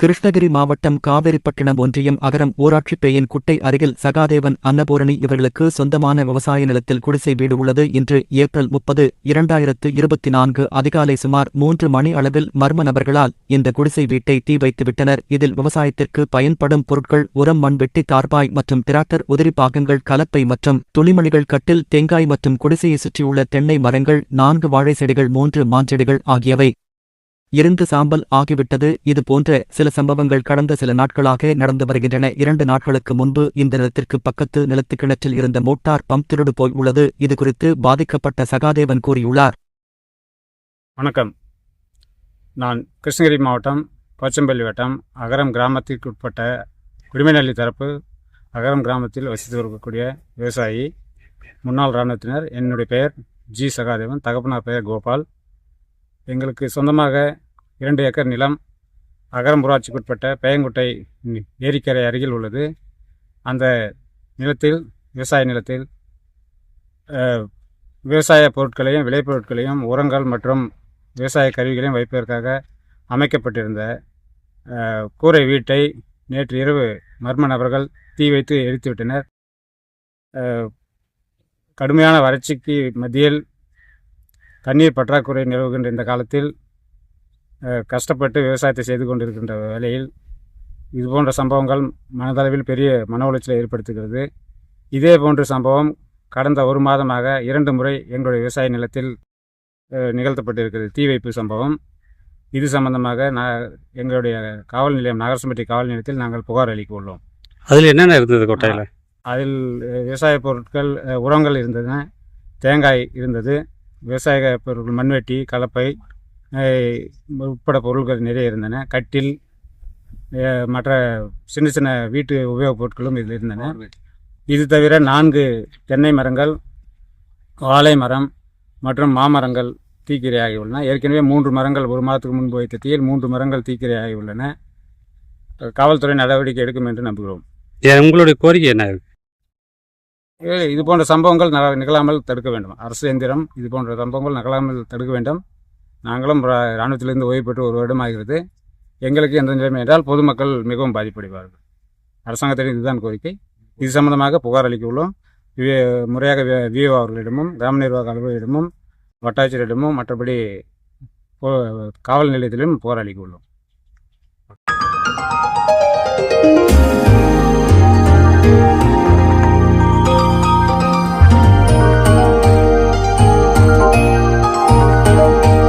கிருஷ்ணகிரி மாவட்டம் காவேரிப்பட்டினம் ஒன்றியம் அகரம் ஊராட்சிப்பேயின் குட்டை அருகில் சகாதேவன் அன்னபூரணி இவர்களுக்கு சொந்தமான விவசாய நிலத்தில் குடிசை வீடு உள்ளது. இன்று ஏப்ரல் முப்பது இரண்டாயிரத்து இருபத்தி நான்கு அதிகாலை சுமார் மூன்று மணி அளவில் மர்ம நபர்களால் இந்த குடிசை வீட்டை தீ வைத்துவிட்டனர் இதில் விவசாயத்திற்கு பயன்படும் பொருட்கள் உரம் மண் வெட்டி தார்பாய் மற்றும் டிராக்டர் உதிரி பாகங்கள் கலப்பை மற்றும் துணிமணிகள் கட்டில் தேங்காய் மற்றும் குடிசையை சுற்றியுள்ள தென்னை மரங்கள் நான்கு வாழை செடிகள் மூன்று மாஞ்செடிகள் ஆகியவை இருந்து சாம்பல் ஆகிவிட்டது. இது போன்ற சில சம்பவங்கள் கடந்த சில நாட்களாக நடந்து வருகின்றன. இரண்டு நாட்களுக்கு முன்பு இந்த நிலத்திற்கு பக்கத்து நிலத்து கிணற்றில் இருந்த மோட்டார் பம்ப் திருடு போய் உள்ளது. இது குறித்து பாதிக்கப்பட்ட சகாதேவன் கூறியுள்ளார். வணக்கம். நான் கிருஷ்ணகிரி மாவட்டம் போச்சம்பள்ளி வட்டம் அகரம் கிராமத்திற்கு உட்பட்ட குடிமைநல்லி தரப்பு அகரம் கிராமத்தில் வசித்து வரக்கூடிய விவசாயி முன்னாள் இராணுவத்தினர். என்னுடைய பெயர் ஜி சகாதேவன் தகப்பனார் பெயர் கோபால். எங்களுக்கு சொந்தமாக இரண்டு ஏக்கர் நிலம் அகரம்புராட்சிக்குட்பட்ட பேயங்குட்டை ஏரிக்கரை அருகில் உள்ளது. அந்த நிலத்தில் விவசாய நிலத்தில் விவசாய பொருட்களையும் விளைபொருட்களையும் உரங்கள் மற்றும் விவசாய கருவிகளையும் வைப்பதற்காக அமைக்கப்பட்டிருந்த கூரை வீட்டை நேற்று இரவு மர்ம நபர்கள் தீ வைத்து எரித்துவிட்டனர் கடுமையான வறட்சிக்கு மத்தியில் தண்ணீர் பற்றாக்குறை நிலவுகின்ற இந்த காலத்தில் கஷ்டப்பட்டு விவசாயத்தை செய்து கொண்டிருக்கின்ற வேளையில் இதுபோன்ற சம்பவங்கள் மனதளவில் பெரிய மன உளைச்சலை ஏற்படுத்துகிறது. இதே போன்ற சம்பவம் கடந்த ஒரு மாதமாக இரண்டு முறை எங்களுடைய விவசாய நிலத்தில் நிகழ்த்தப்பட்டிருக்கிறது. தீ வைப்பு சம்பவம். இது சம்பந்தமாக நான் எங்களுடைய காவல் நிலையம் நகரசம்பட்டி காவல் நிலையத்தில் நாங்கள் புகார் அளிக்க உள்ளோம் அதில் என்னென்ன இருந்தது கொட்டையில்? அதில் விவசாய பொருட்கள் உரங்கள் இருந்தன. தேங்காய் இருந்தது. விவசாய பொருட்கள் மண்வெட்டி கலப்பை உட்பட பொருட்கள் நிறைய இருந்தன. கட்டில் மற்ற சின்ன சின்ன வீட்டு உபயோகப் பொருட்களும் இதில் இருந்தன. இது தவிர நான்கு தென்னை மரங்கள் வாழை மரம் மற்றும் மாமரங்கள் தீக்கிரையாகி உள்ளன. ஏற்கனவே மூன்று மரங்கள் ஒரு மாதத்துக்கு முன்பு வைத்த தீயில் மூன்று மரங்கள் தீக்கிரையாகி உள்ளன. காவல்துறை நடவடிக்கை எடுக்கும் என்று நம்புகிறோம். உங்களுடைய கோரிக்கை என்ன? இது போன்ற சம்பவங்கள் நக- நிகழாமல் தடுக்க வேண்டும். அரசு எந்திரம் இது போன்ற சம்பவங்கள் நிகழாமல் தடுக்க வேண்டும். நாங்களும் ரா- இராணுவத்திலிருந்து ஓய்வு பெற்று ஒரு வருடம் ஆகிறது எங்களுக்கு எந்த நிலைமை என்றால் பொதுமக்கள் மிகவும் பாதிப்படைவார்கள். அரசாங்கத்திடம் இதுதான் கோரிக்கை. இது சம்பந்தமாக புகார் அளிக்க உள்ளோம் வி- முறையாக விஓ அவர்களிடமும் கிராம நிர்வாக அலுவலரிடமும் வட்டாட்சியரிடமும் மற்றபடி போ- காவல் நிலையத்திலும் புகார் அளிக்க உள்ளோம்